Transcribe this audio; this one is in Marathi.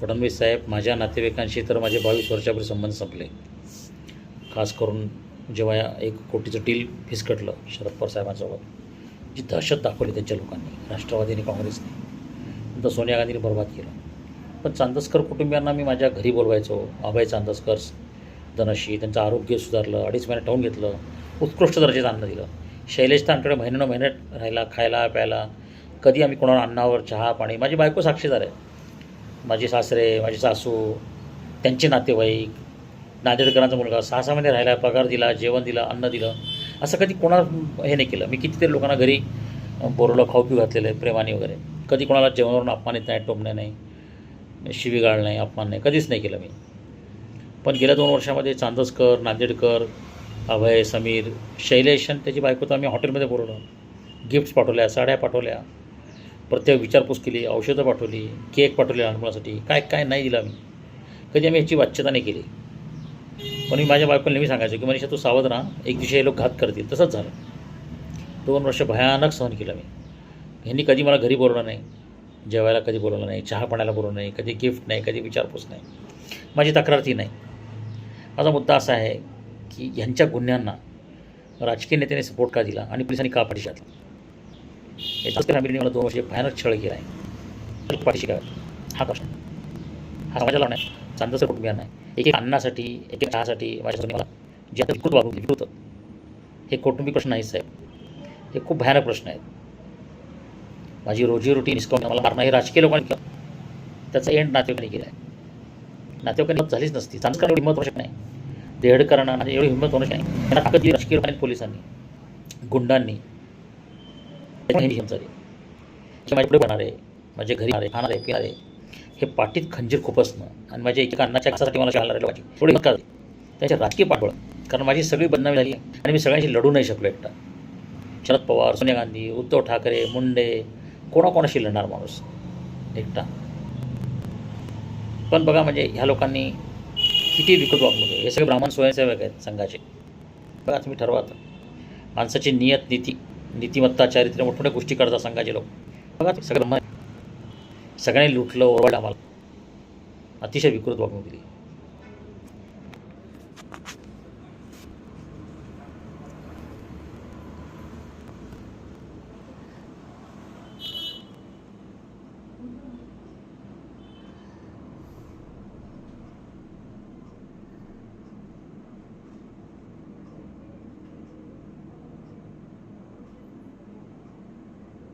फडणवीस साहेब माझ्या नातेवाईकांशी तर माझे बावीस वर्षापूर्वी संबंध संपले. खास करून जेव्हा या एक कोटीचं डील फिसकटलं शरद पवार साहेबांसोबत जी दहशत दाखवली त्यांच्या लोकांनी राष्ट्रवादी आणि काँग्रेसने. नंतर सोनिया गांधीने बरबाद केलं. पण चांदसकर कुटुंबियांना मी माझ्या घरी बोलवायचो. अभय चांदसकर धनशी त्यांचं आरोग्य सुधारलं अडीच महिने ठेवून घेतलं उत्कृष्ट दर्जाचं अन्न दिलं. शैलेश तांकडे महिन्यानं महिन्यात राहिला खायला प्यायला. कधी आम्ही कोणाला अन्नावर चहा पाणी माझी बायको साक्षीदार आहे. माझे सासरे माझे सासू त्यांचे नातेवाईक नांदेडकरांचा मुलगा सहा सहा महिने राहिला पगार दिला जेवण दिलं अन्न दिलं असं कधी कोणा हे नाही केलं. मी कितीतरी लोकांना घरी बोरवलं खाऊ पिऊ घातलेलं आहे प्रेमाने वगैरे. कधी कोणाला जेवणावरून अपमानित नाही टोमणे नाही शिवीगाळ नाही अपमान नाही कधीच नाही केलं मी. पण गेल्या दोन वर्षामध्ये चांदसकर नांदेडकर अभय समीर शैलेश आणि त्याची बायको तर आम्ही हॉटेलमध्ये बोलवलं. गिफ्ट्स पाठवल्या साड्या पाठवल्या. प्रत्येक विचारपूस केली औषधं पाठवली केक पाठवले लहान मुलासाठी काय काय नाही दिलं आम्ही. कधी आम्ही याची वाच्यता नाही केली. पण मी माझ्या बायकोला नेहमी सांगायचो की मनीषा तू सावध राहा. एक दिवशी हे लोक घात करतील. तसंच झालं. दोन वर्ष भयानक सहन केलं मी. ह्यांनी कधी मला घरी बोलवलं नाही. जेवायला कधी बोलवलं नाही. चहा पाण्याला बोलवलं नाही. कधी गिफ्ट नाही कधी विचारपूस नाही. माझी तक्रार ती नाही. माझा मुद्दा असा आहे की ह्यांच्या गुन्ह्यांना राजकीय नेत्याने सपोर्ट का दिला आणि पोलिसांनी का पाठी घातला याच्यात फॅमिलीने मला दोन वर्ष भयानक छळ केला आहे. तर पाठीशी का हा प्रश्न हा समाजाला नाही. चांदसर कुटुंबियांना आहे एक एक अन्नासाठी एक एक चहासाठी माझ्यासाठी मला जे आता विकृत वागणूक विकृत हे कौटुंबिक प्रश्न नाही साहेब. हे खूप भयानक प्रश्न आहेत. माझी रोजीरोटी निष्कावून मला मारणं हे राजकीय लोकांनी केलं. त्याचा एंड नातेवाईकांनी केला आहे. नातेवाईकांनी हिंमत झालीच नसती. चांदकर एवढी हिंमत होऊ शकत नाही. देहडकरांना आणि एवढी हिंमत होणं नाही. त्यांना ताकद दिली राजकीय लोकांनी पोलिसांनी गुंडांनी. झाली जे माझ्या पुढे आहे माझे घरी आले खाणारे पिणारे हे पाठीत खंजीर खुपसणं आणि माझ्या एका अन्नाच्या घासासाठी मला शाळा पाहिजे. थोडी मत त्याच्या राजकीय पाठबळ. कारण माझी सगळी बदनामी झाली आणि मी सगळ्यांशी लढू नाही शकलो एकटा. शरद पवार सोनिया गांधी उद्धव ठाकरे मुंडे कोणाकोणाशी लढणार माणूस? एकटा. पण बघा म्हणजे ह्या लोकांनी किती विकत वागणूक हे सगळे ब्राह्मण स्वयंसेवक आहेत संघाचे. बघा तुम्ही ठरवा आता. माणसाची नियत नीती. नीतिमत्ता चारित्र्य मोठमोठ्या गोष्टी करतात संघाचे लोक. बघा ते सगळं सगळ्यांनी लुटलं ओरडलं आम्हाला. अतिशय विकृत वागणूक दिली.